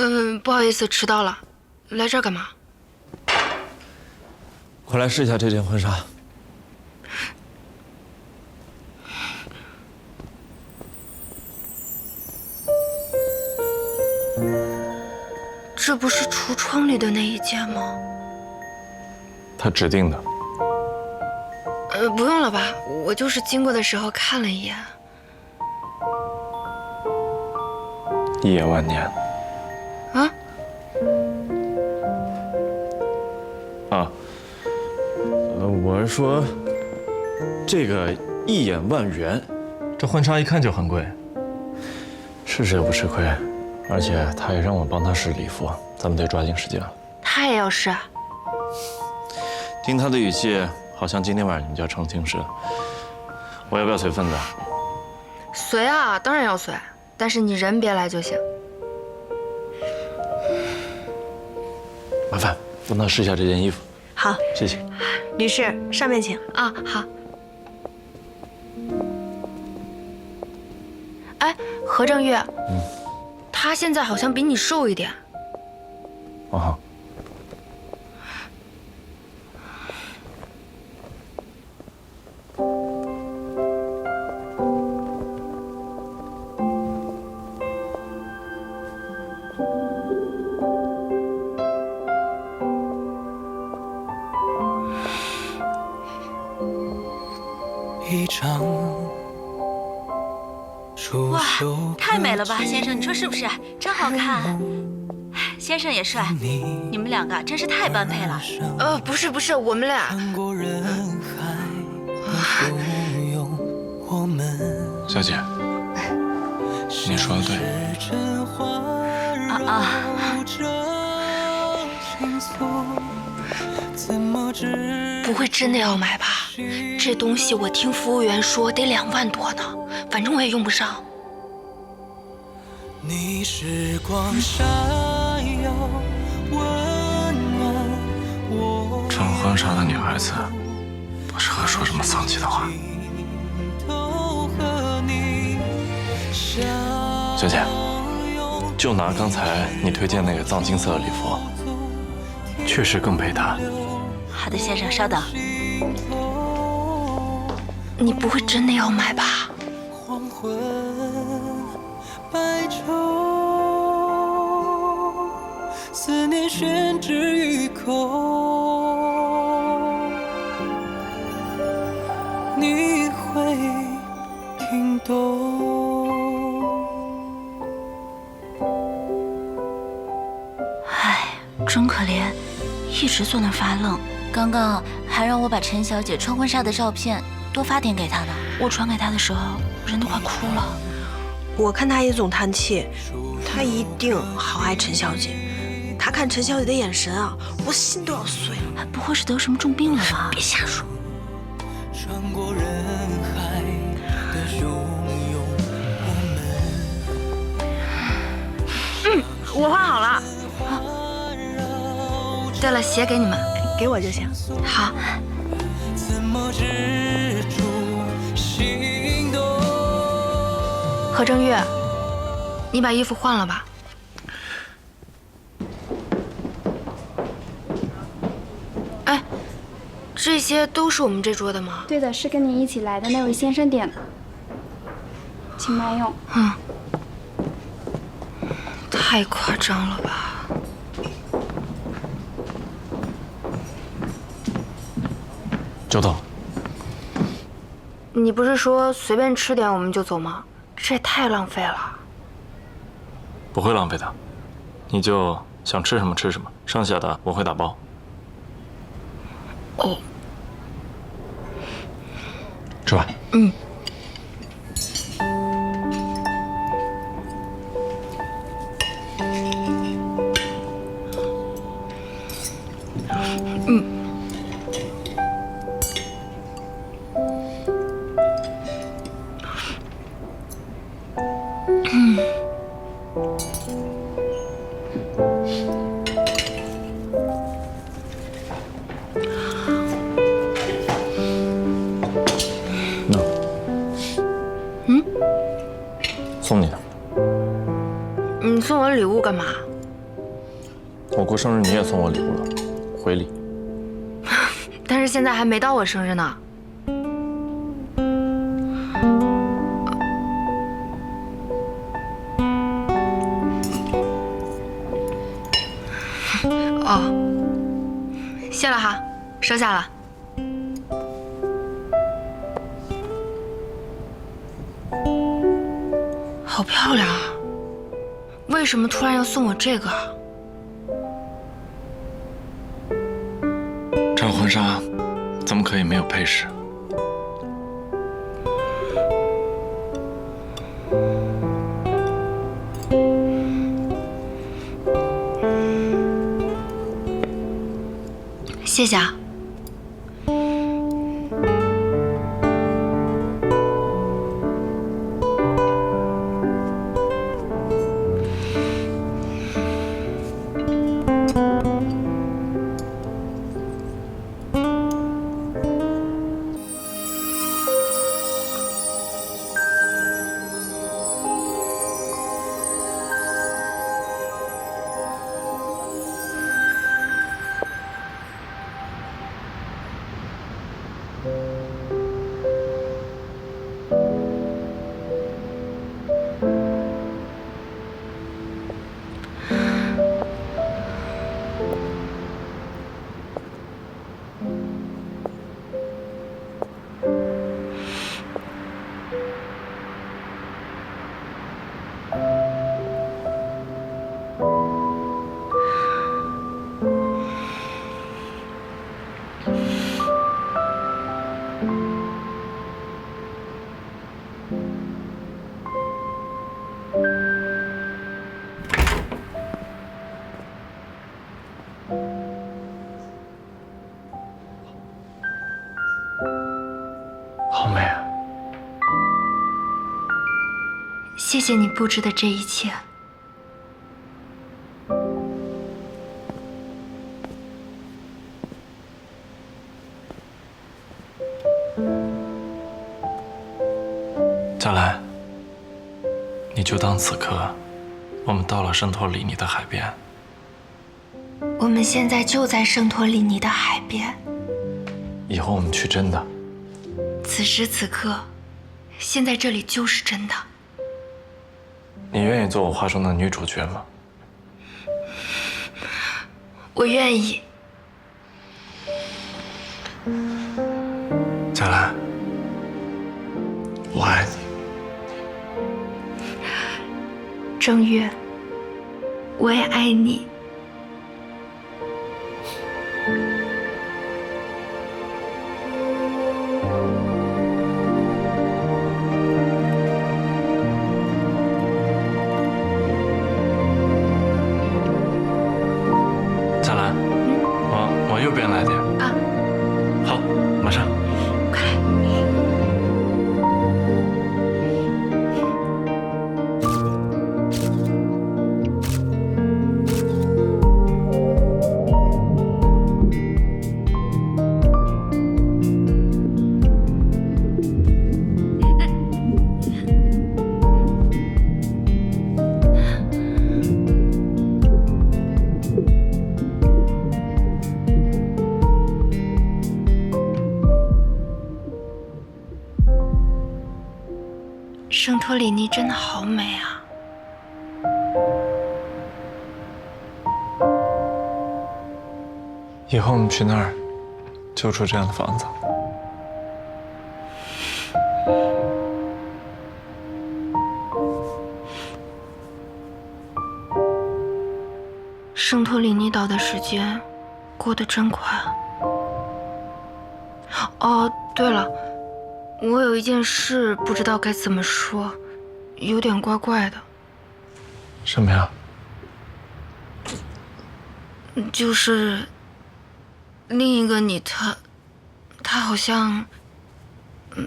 嗯，不好意思，迟到了。来这儿干嘛？快来试一下这件婚纱。这不是橱窗里的那一件吗？他指定的。呃，不用了吧，我就是经过的时候看了一眼。一眼万年。呃，我是说，这个一眼万元，这婚纱一看就很贵。是谁不吃亏？而且他也让我帮他试礼服，咱们得抓紧时间了。他也要试？听他的语气，好像今天晚上你们就要成亲似的。我要不要随份子？随啊，当然要随，但是你人别来就行。麻烦帮他试一下这件衣服。好，谢谢。女士，上面请。啊，好。哎，何正玉，嗯，他现在好像比你瘦一点。啊。是不是？真好看，先生也帅，你们两个真是太般配了。呃，不是不是，我们俩。小姐，你说的对。啊啊。不会真的要买吧？这东西我听服务员说得两万多呢，反正我也用不上。穿婚纱的女孩子不适合说这么丧气的话。小姐，就拿刚才你推荐那个藏金色的礼服，确实更配她。好的，先生，稍等。你不会真的要买吧？你会听懂。唉，真可怜，一直坐那发愣。刚刚还让我把陈小姐穿婚纱的照片多发点给她呢。我传给她的时候，人都快哭了。我看她也总叹气，她一定好爱陈小姐。她看陈小雨的眼神啊，我心都要碎了。不会是得什么重病了吧？别瞎说。嗯，我画好了。对了，鞋给你们。给我就行。好。何正玉，你把衣服换了吧。这些都是我们这桌的吗？对的，是跟你一起来的那位先生点的，请慢用。嗯。太夸张了吧。周董，你不是说随便吃点我们就走吗？这也太浪费了。不会浪费的，你就想吃什么吃什么，剩下的我会打包。哦，吃吧。嗯。送你的。你送我礼物干嘛？我过生日你也送我礼物了，回礼。但是现在还没到我生日呢。哦，谢了哈，收下了。什么突然要送我这个啊？这婚纱怎么可以没有配饰？谢谢啊。谢谢你布置的这一切。再来，你就当此刻我们到了圣托里尼的海边。我们现在就在圣托里尼的海边，以后我们去真的。此时此刻，现在这里就是真的。你愿意做我画中的女主角吗？我愿意。贾兰，我爱你。正月，我也爱你。真的好美啊！以后我们去那儿，就住这样的房子。圣托里尼岛的时间过得真快。哦，对了，我有一件事不知道该怎么说，有点怪怪的，什么呀？就是另一个你，他，他好像嗯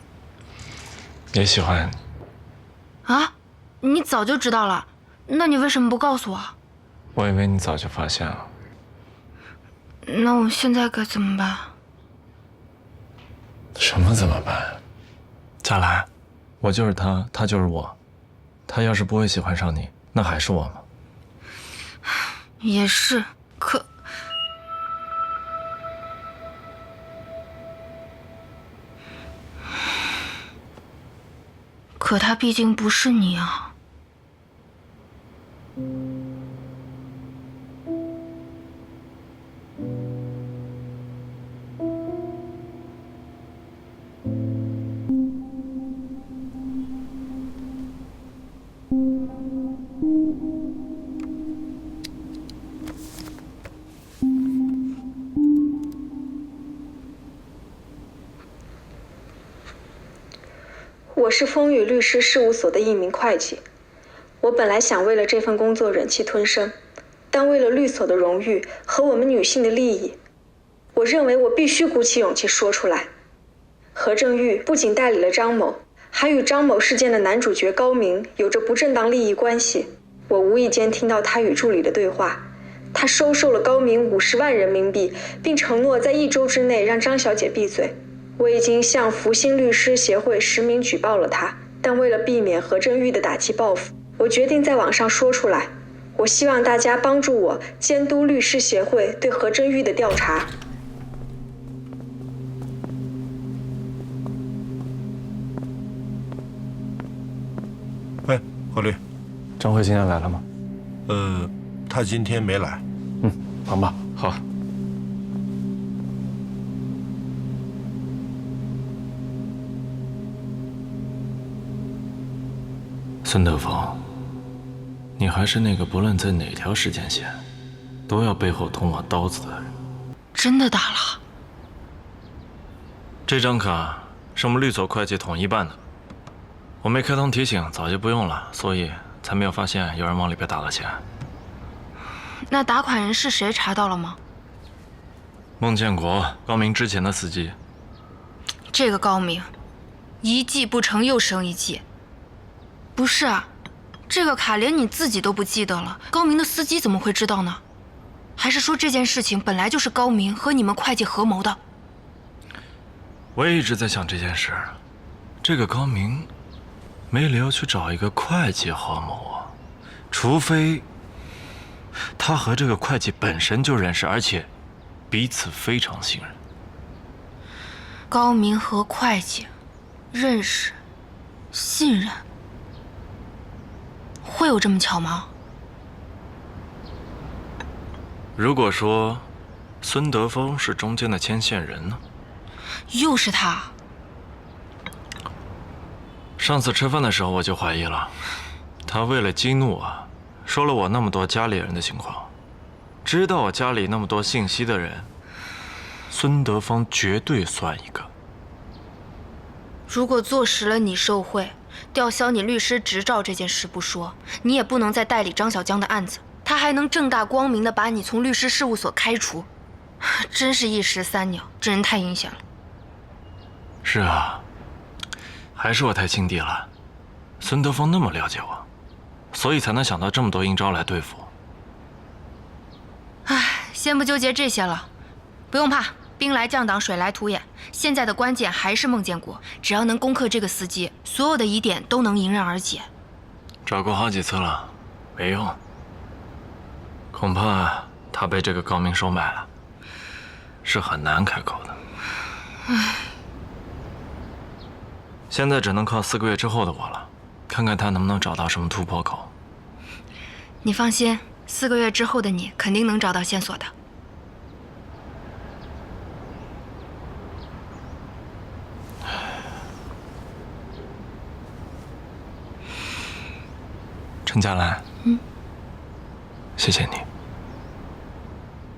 也喜欢你。啊，你早就知道了，那你为什么不告诉我？我以为你早就发现了。那我现在该怎么办？什么怎么办？佳兰，我就是他，他就是我。他要是不会喜欢上你，那还是我吗？也是，可可他毕竟不是你啊。我是风雨律师事务所的一名会计。我本来想为了这份工作忍气吞声，但为了律所的荣誉和我们女性的利益，我认为我必须鼓起勇气说出来。何正玉不仅代理了张某，还与张某事件的男主角高明有着不正当利益关系。我无意间听到他与助理的对话，他收受了高明五十万人民币，并承诺在一周之内让张小姐闭嘴。我已经向福星律师协会实名举报了他，但为了避免何振玉的打击报复，我决定在网上说出来。我希望大家帮助我监督律师协会对何振玉的调查。何律，张慧今天来了吗？呃，他今天没来。嗯，忙吧。好。孙德峰，你还是那个不论在哪条时间线，都要背后捅我刀子的人。真的打了？这张卡是我们律所会计统一办的，我没开通提醒，早就不用了，所以才没有发现有人往里边打了钱。那打款人是谁？查到了吗？孟建国，高明之前的司机。这个高明，一计不成又生一计。不是啊，这个卡连你自己都不记得了，高明的司机怎么会知道呢？还是说这件事情本来就是高明和你们会计合谋的？我也一直在想这件事，这个高明没理由去找一个会计合谋啊，除非他和这个会计本身就认识，而且彼此非常信任。高明和会计认识、信任。会有这么巧吗？如果说孙德峰是中间的牵线人呢？又是他。上次吃饭的时候我就怀疑了，他为了激怒我，说了我那么多家里人的情况，知道我家里那么多信息的人，孙德芳绝对算一个。如果坐实了你受贿。吊销你律师执照这件事不说，你也不能再代理张小江的案子。他还能正大光明的把你从律师事务所开除，真是一石三鸟，这人太阴险了。是啊，还是我太轻敌了。孙德峰那么了解我，所以才能想到这么多阴招来对付我。唉，先不纠结这些了，不用怕。兵来将挡，水来土掩。现在的关键还是孟建国，只要能攻克这个司机，所有的疑点都能迎刃而解。找过好几次了，没用。恐怕他被这个高明收买了，是很难开口的。唉，现在只能靠四个月之后的我了，看看他能不能找到什么突破口。你放心，四个月之后的你肯定能找到线索的。陈佳兰，嗯，谢谢你。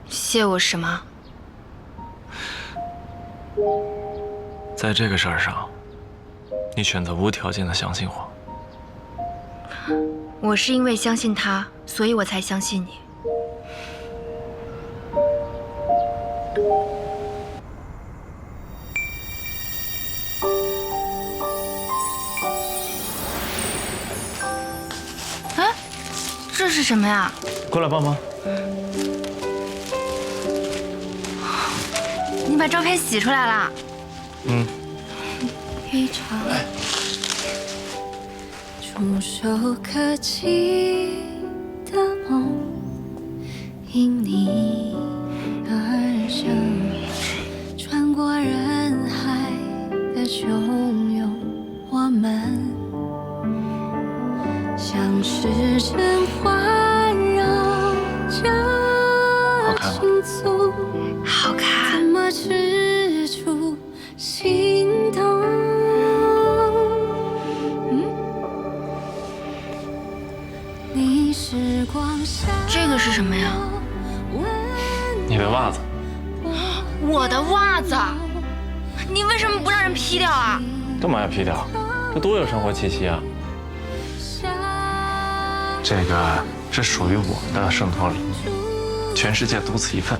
谢我什么？在这个事儿上，你选择无条件的相信我。我是因为相信他，所以我才相信你。哎这是什么呀？过来帮忙。你把照片洗出来了。嗯。一场触手可及的梦因你而生穿过人海的汹涌我们像是晨昏袜子，我的袜子，你为什么不让人劈掉啊？干嘛要劈掉？这多有生活气息啊！这个是属于我的圣托里，全世界独此一份。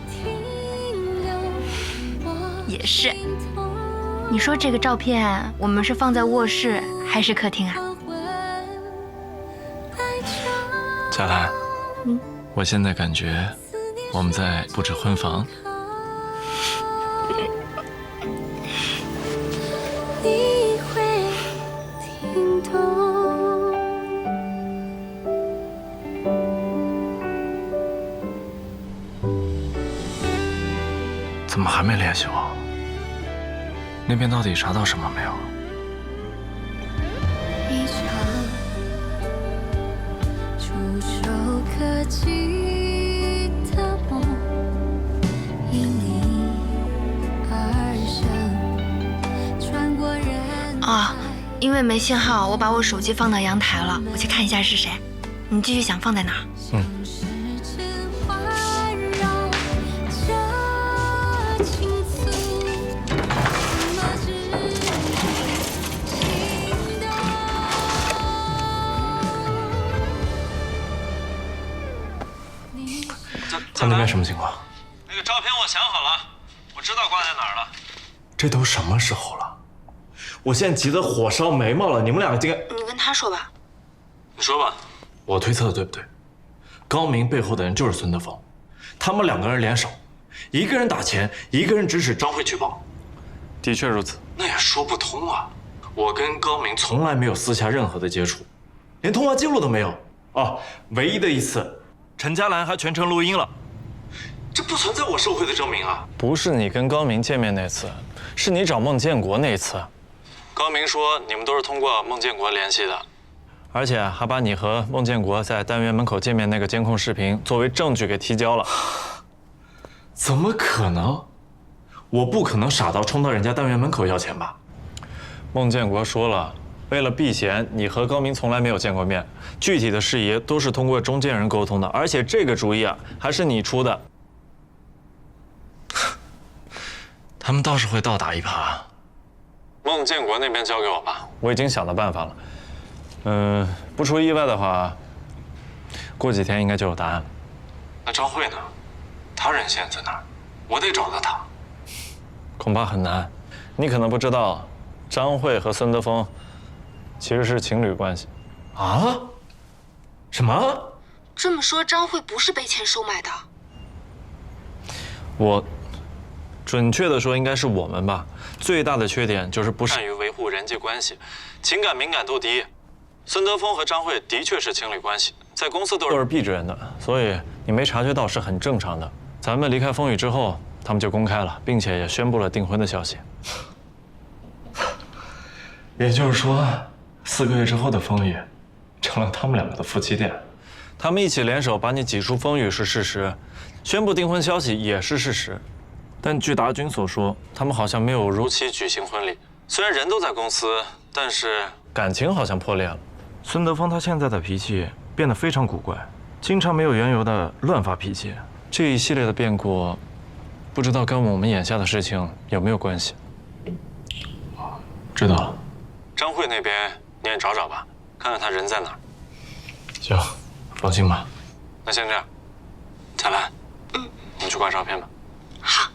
也是。你说这个照片，我们是放在卧室还是客厅啊？佳兰，我现在感觉我们在布置婚房。你会听懂。怎么还没联系我？那边到底查到什么没有？人啊，因为没信号，我把我手机放到阳台了，我去看一下是谁。你继续想放在哪儿？时间环绕，这情愫怎么止心动？他那边什么情况？那个照片我想好了，我知道挂在哪儿了。这都什么时候了？我现在急得火烧眉毛了。你们两个竟然……你跟他说吧。你说吧，我推测的对不对？高明背后的人就是孙德峰，他们两个人联手，一个人打钱，一个人指使张慧举报。的确如此，那也说不通啊！我跟高明从来没有私下任何的接触，连通话记录都没有。哦，唯一的一次，陈佳兰还全程录音了。这不存在我受贿的证明啊！不是你跟高明见面那次，是你找孟建国那次，高明说你们都是通过孟建国联系的。而且还把你和孟建国在单元门口见面那个监控视频作为证据给提交了。怎么可能？我不可能傻到冲到人家单元门口要钱吧？孟建国说了，为了避嫌，你和高明从来没有见过面，具体的事宜都是通过中间人沟通的，而且这个主意啊还是你出的。他们倒是会倒打一耙。孟建国那边交给我吧。我已经想到办法了，嗯，不出意外的话，过几天应该就有答案了。那张慧呢？她人现在在哪儿？我得找到她。恐怕很难。你可能不知道，张慧和孙德峰其实是情侣关系。啊？什么？这么说，张慧不是被钱收买的。我，准确的说，应该是我们吧。最大的缺点就是不善于维护人际关系，情感敏感度低。孙德峰和张慧的确是情侣关系，在公司都是闭着人的，所以你没察觉到是很正常的。咱们离开风雨之后，他们就公开了，并且也宣布了订婚的消息。也就是说，四个月之后的风雨，成了他们两个的夫妻店。他们一起联手把你挤出风雨是事实，宣布订婚消息也是事实。但据达军所说，他们好像没有如期举行婚礼。虽然人都在公司，但是感情好像破裂了。孙德峰他现在的脾气变得非常古怪，经常没有缘由的乱发脾气。这一系列的变故，不知道跟我们眼下的事情有没有关系？知道了。张慧那边你也找找吧，看看他人在哪儿。行，放心吧。那先这样，彩兰，嗯，你去挂照片吧。好。